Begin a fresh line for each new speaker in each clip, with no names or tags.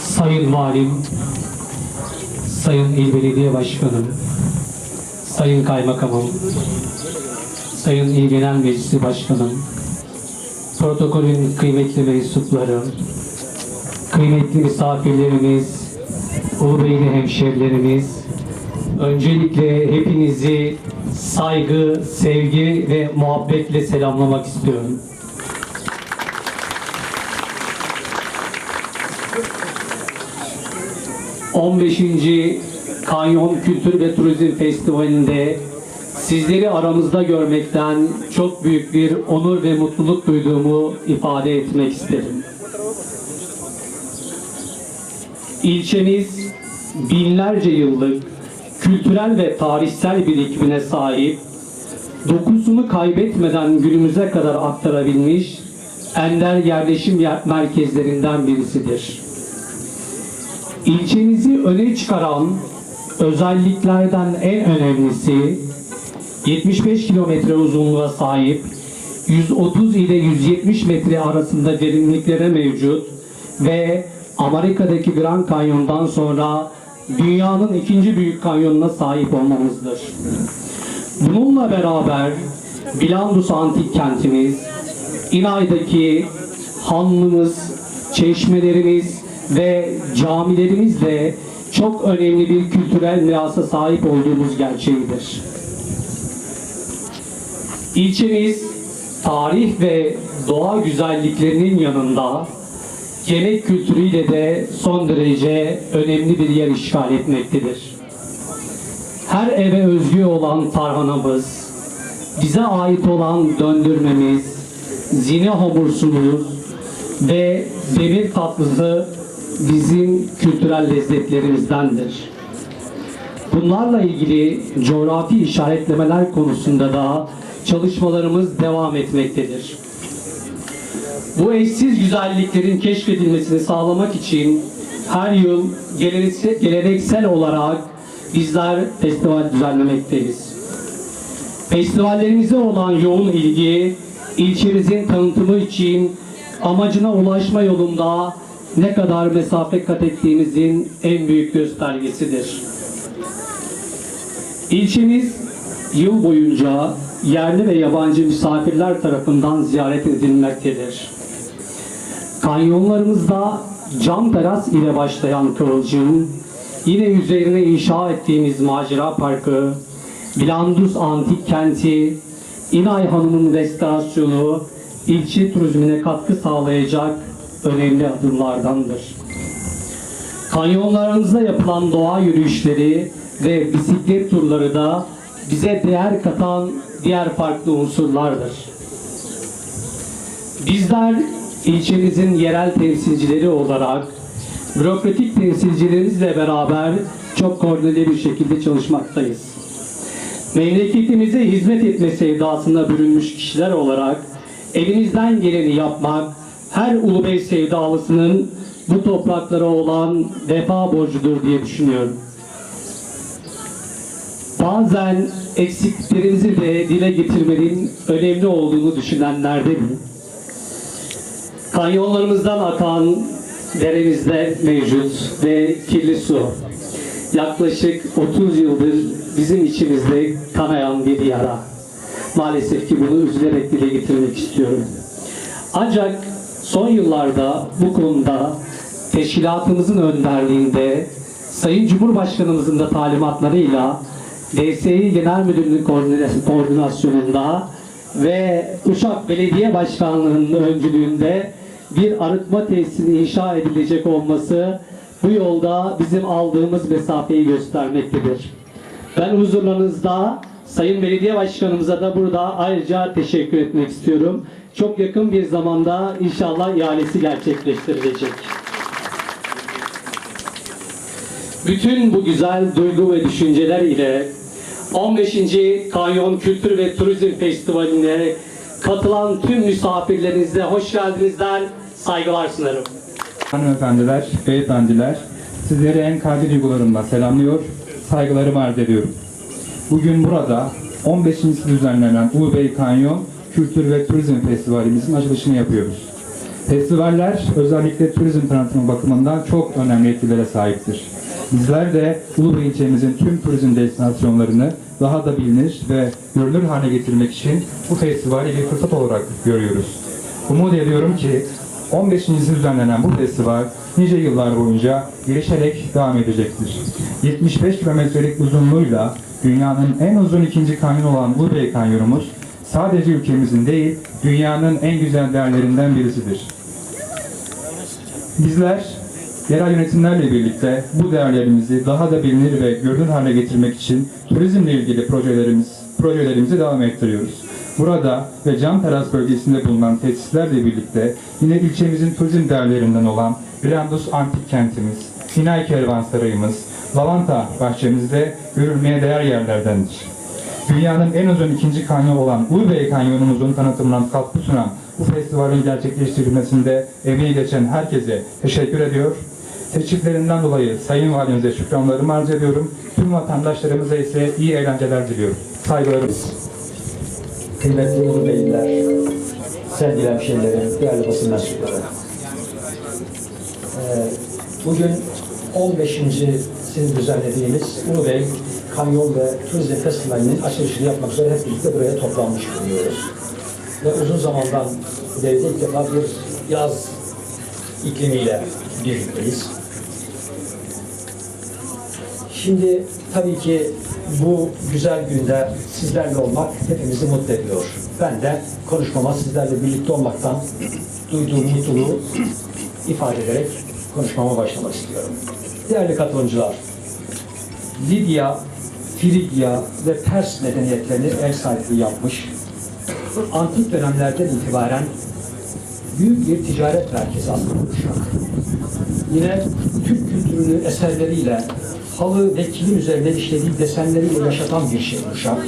Sayın Valim, Sayın İl Belediye Başkanım, Sayın Kaymakamım, Sayın İl Genel Meclisi Başkanım, protokolün kıymetli mensupları, kıymetli misafirlerimiz, Ulubeyli hemşerilerimiz, öncelikle hepinizi saygı, sevgi ve muhabbetle selamlamak istiyorum. ...15. Kanyon Kültür ve Turizm Festivali'nde sizleri aramızda görmekten çok büyük bir onur ve mutluluk duyduğumu ifade etmek isterim. İlçemiz binlerce yıllık kültürel ve tarihsel birikimine sahip, dokusunu kaybetmeden günümüze kadar aktarabilmiş ender yerleşim yer- merkezlerinden birisidir. İlçemizi öne çıkaran özelliklerden en önemlisi 75 kilometre uzunluğa sahip 130 ile 170 metre arasında derinliklere mevcut ve Amerika'daki Grand Canyon'dan sonra dünyanın ikinci büyük kanyonuna sahip olmamızdır. Bununla beraber Bilandus Antik Kentimiz, İnay'daki hanlımız, çeşmelerimiz ve camilerimizle çok önemli bir kültürel mirasa sahip olduğumuz gerçeğidir. İlçemiz tarih ve doğa güzelliklerinin yanında yemek kültürüyle de son derece önemli bir yer işgal etmektedir. Her eve özgü olan tarhanamız, bize ait olan döndürmemiz, zine hamursumuz ve demir tatlısı bizim kültürel lezzetlerimizdendir. Bunlarla ilgili coğrafi işaretlemeler konusunda da çalışmalarımız devam etmektedir. Bu eşsiz güzelliklerin keşfedilmesini sağlamak için her yıl geleneksel, olarak bizler festival düzenlemekteyiz. Festivallerimize olan yoğun ilgi, ilçemizin tanıtımı için amacına ulaşma yolunda ne kadar mesafe kat ettiğimizin en büyük göstergesidir. İlçemiz yıl boyunca yerli ve yabancı misafirler tarafından ziyaret edilmektedir. Kanyonlarımızda cam teras ile başlayan Kıvılcım, yine üzerine inşa ettiğimiz Macera Parkı, Bilandus Antik Kenti, İnay Hanım'ın restorasyonu, ilçe turizmine katkı sağlayacak önemli adımlardandır. Kanyonlarımızda yapılan doğa yürüyüşleri ve bisiklet turları da bize değer katan diğer farklı unsurlardır. Bizler ilçemizin yerel temsilcileri olarak bürokratik temsilcilerimizle beraber çok koordineli bir şekilde çalışmaktayız. Memleketimize hizmet etme sevdasına bürünmüş kişiler olarak elimizden geleni yapmak her Ulubey sevdalısının bu topraklara olan vefa borcudur diye düşünüyorum. Bazen eksikliklerimizi de dile getirmenin önemli olduğunu düşünenlerdenim. Kanyonlarımızdan akan deremizde mevcut ve kirli su. Yaklaşık 30 yıldır bizim içimizde kanayan bir yara. Maalesef ki bunu üzülerek dile getirmek istiyorum. Ancak son yıllarda bu konuda teşkilatımızın önderliğinde Sayın Cumhurbaşkanımızın da talimatlarıyla DSİ Genel Müdürlüğü koordinasyonunda ve Uşak Belediye Başkanlığı'nın öncülüğünde bir arıtma tesisinin inşa edilecek olması bu yolda bizim aldığımız mesafeyi göstermektedir. Ben huzurlarınızda Sayın Belediye Başkanımıza da burada ayrıca teşekkür etmek istiyorum. Çok yakın bir zamanda inşallah ihalesi gerçekleştirilecek. Bütün bu güzel duygu ve düşünceler ile 15. Kanyon Kültür ve Turizm Festivali'ne katılan tüm misafirlerinize hoş geldinizler, saygılar sunarım.
Hanımefendiler, beyefendiler, sizleri en kalbi duygularımla selamlıyor, saygılarımı arz ediyorum. Bugün burada 15.si düzenlenen Ulubey Kanyon Kültür ve Turizm Festivalimizin açılışını yapıyoruz. Festivaller özellikle turizm tanıtımı bakımından çok önemli etkilere sahiptir. Bizler de Ulubey ilçemizin tüm turizm destinasyonlarını daha da bilinir ve görünür hale getirmek için bu festivali bir fırsat olarak görüyoruz. Umut ediyorum ki 15. düzenlenen bu festival nice yıllar boyunca gelişerek devam edecektir. 75 kilometrelik uzunluğuyla dünyanın en uzun ikinci kanyon olan Ulubey Kanyonumuz sadece ülkemizin değil, dünyanın en güzel değerlerinden birisidir. Bizler yerel yönetimlerle birlikte bu değerlerimizi daha da bilinir ve görünür hale getirmek için turizmle ilgili projelerimiz projelerimizi devam ettiriyoruz. Burada ve Cam Teras bölgesinde bulunan tesislerle birlikte yine ilçemizin turizm değerlerinden olan Blandus Antik Kentimiz, Sinay Kervansarayımız, Lavanta bahçemizde görülmeye değer yerlerdendir. Dünyanın en uzun ikinci kanyon olan Ulubey Kanyonumuzun tanıtımına katkı sunan bu festivalin gerçekleştirilmesinde emeği geçen herkese teşekkür ediyor. Teşriflerinden dolayı Sayın Valimize şükranlarımı arz ediyorum. Tüm vatandaşlarımıza ise iyi eğlenceler diliyorum. Saygılarım.
kıymetli ulu beyler, sevgili hemşehrilerim, değerli basın mensupları. Ee, bugün 15. sizin düzenlediğimiz Ulubey Kanyon ve Turizm Festivali'nin açılışını yapmak üzere hep birlikte buraya toplanmış bulunuyoruz. Ve uzun zamandan beri ilk defa bir yaz iklimiyle birlikteyiz. Şimdi tabii ki bu güzel günde sizlerle olmak hepimizi mutlu ediyor. Ben de konuşmama sizlerle birlikte olmaktan duyduğum mutluluğu ifade ederek konuşmama başlamak istiyorum. Değerli katılımcılar, Lidya, Frigya ve Pers medeniyetlerini ev sahipliği yapmış, antik dönemlerden itibaren büyük bir ticaret merkezi aslında Uşak. Yine Türk kültürünü eserleriyle, halı ve kilim üzerine işlediği desenleriyle yaşatan bir şehir Uşak.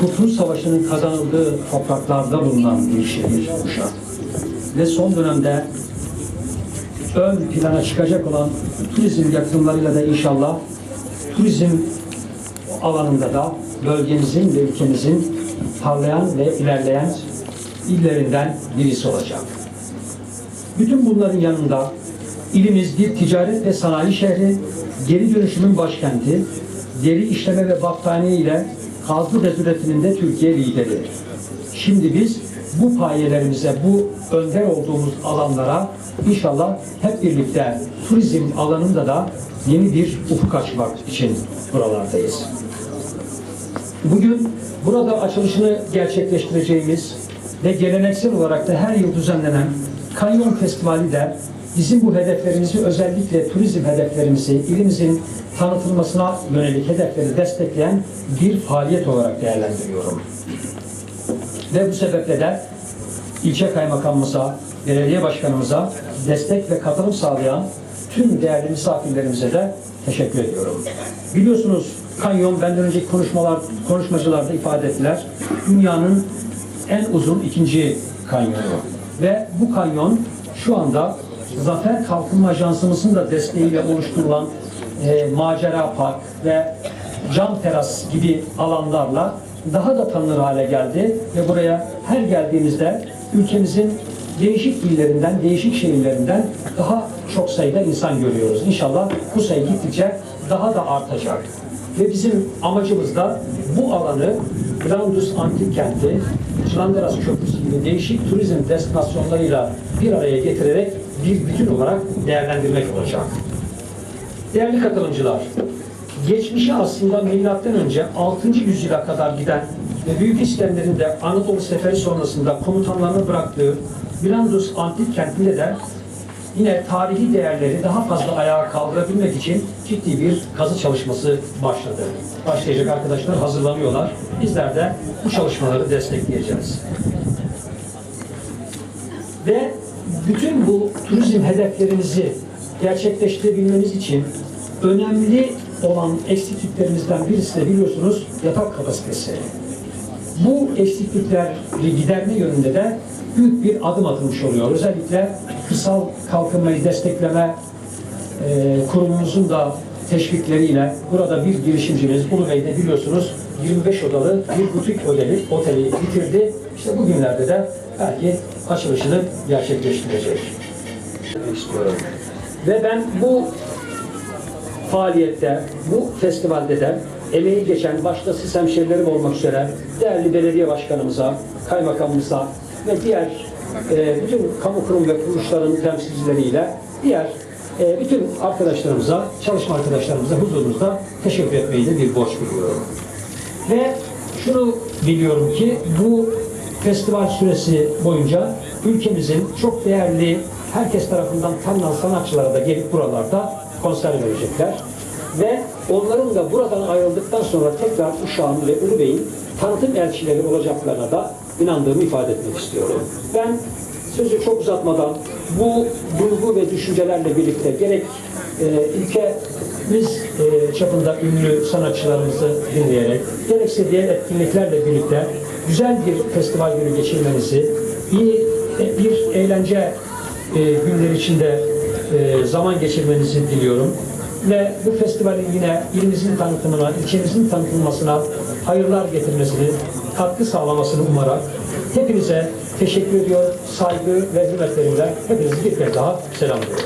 Kurtuluş Savaşı'nın kazanıldığı topraklarda bulunan bir şehir Uşak. Ve son dönemde ön plana çıkacak olan turizm yatırımlarıyla da inşallah turizm alanında da bölgemizin ve ülkemizin parlayan ve ilerleyen illerinden birisi olacak. Bütün bunların yanında ilimiz bir ticaret ve sanayi şehri, geri dönüşümün başkenti, deri işleme ve battaniye ile kazlı bez üretiminde Türkiye lideri. Şimdi biz bu payelerimize, bu önder olduğumuz alanlara inşallah hep birlikte turizm alanında da yeni bir ufuk açmak için buralardayız. Bugün burada açılışını gerçekleştireceğimiz ve geleneksel olarak da her yıl düzenlenen Kanyon Festivali de bizim bu hedeflerimizi özellikle turizm hedeflerimizi ilimizin tanıtılmasına yönelik hedefleri destekleyen bir faaliyet olarak değerlendiriyorum. Ve bu sebeple de ilçe kaymakamımıza, belediye başkanımıza destek ve katılım sağlayan tüm değerli misafirlerimize de teşekkür ediyorum. Biliyorsunuz kanyon benden önceki konuşmalar, konuşmacılarda ifade ettiler. Dünyanın en uzun ikinci kanyonu. Ve bu kanyon şu anda Zafer Kalkınma Ajansımızın da desteğiyle oluşturulan e, Macera Park ve Cam Teras gibi alanlarla daha da tanınır hale geldi ve buraya her geldiğimizde ülkemizin değişik illerinden, değişik şehirlerinden daha çok sayıda insan görüyoruz. İnşallah bu sayı gittikçe daha da artacak. Ve bizim amacımız da bu alanı Blandus Antik Kenti, Çılanderas Köprüsü gibi değişik turizm destinasyonlarıyla bir araya getirerek bir bütün olarak değerlendirmek olacak. Değerli katılımcılar, geçmişi aslında milattan önce 6. yüzyıla kadar giden ve Büyük İskender'in de Anadolu Seferi sonrasında komutanlarını bıraktığı Blandus Antik Kenti'nde de yine tarihi değerleri daha fazla ayağa kaldırabilmek için ciddi bir kazı çalışması başladı. Başlayacak arkadaşlar hazırlanıyorlar. Bizler de bu çalışmaları destekleyeceğiz. Ve bütün bu turizm hedeflerimizi gerçekleştirebilmemiz için önemli olan eksikliklerimizden birisi de biliyorsunuz yatak kapasitesi. Bu eksiklikleri giderme yönünde de büyük bir adım atılmış oluyor. Özellikle kırsal kalkınmayı destekleme e, kurumumuzun da teşvikleriyle burada bir girişimcimiz Ulu Bey'de biliyorsunuz 25 odalı bir butik oteli, oteli bitirdi. İşte bugünlerde de belki açılışını gerçekleştirecek. Ve ben bu faaliyette, bu festivalde de emeği geçen başta siz hemşerilerim olmak üzere değerli belediye başkanımıza, kaymakamımıza ve diğer e, bütün kamu kurum ve kuruluşların temsilcileriyle diğer e, bütün arkadaşlarımıza, çalışma arkadaşlarımıza huzurunuzda teşekkür etmeyi de bir borç biliyorum. Ve şunu biliyorum ki bu festival süresi boyunca ülkemizin çok değerli, herkes tarafından tanınan sanatçılara da gelip buralarda konser verecekler. Ve onların da buradan ayrıldıktan sonra tekrar Uşağın ve Ulubey'in tanıtım elçileri olacaklarına da inandığımı ifade etmek istiyorum. Ben sözü çok uzatmadan bu duygu ve düşüncelerle birlikte gerek e, ülkemiz e, çapında ünlü sanatçılarımızı dinleyerek gerekse diğer etkinliklerle birlikte güzel bir festival günü geçirmenizi, iyi e, bir eğlence e, günleri içinde e, zaman geçirmenizi diliyorum. Ve bu festivalin yine ilimizin tanıtımına, ilçemizin tanıtılmasına hayırlar getirmesini, katkı sağlamasını umarak hepinize teşekkür ediyor, saygı ve hürmetlerimle hepinizi bir kez daha selamlıyorum.